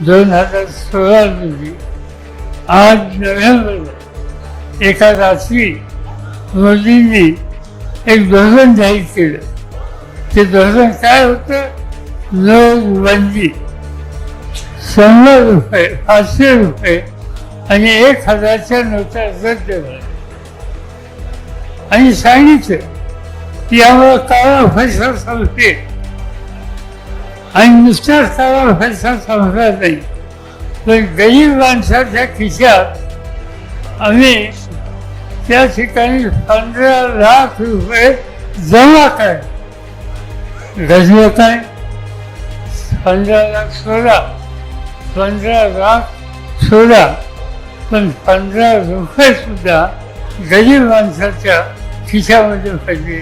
दोन हजार सोळा रोजी आठ नोव्हेंबर एका रात्री मोदींनी एक धोरण जाहीर केलं. ते धोरण काय होतं? नोटबंदी शंभर रुपये पाचशे रुपये आणि एक हजारच्या नोटा रद्द झाल्या. आणि सांगितलं की यामुळे काळा पैसा संपते आणि नुसत्या काळा पैसा संपला नाही पण गरीब माणसाच्या खिशात आम्ही त्या ठिकाणी पंधरा लाख रुपये जमा काय गजलं काय पंधरा लाख सोडा पंधरा लाख सोडा पण पंधरा रुपये सुद्धा गरीब माणसाच्या खिशामध्ये पडले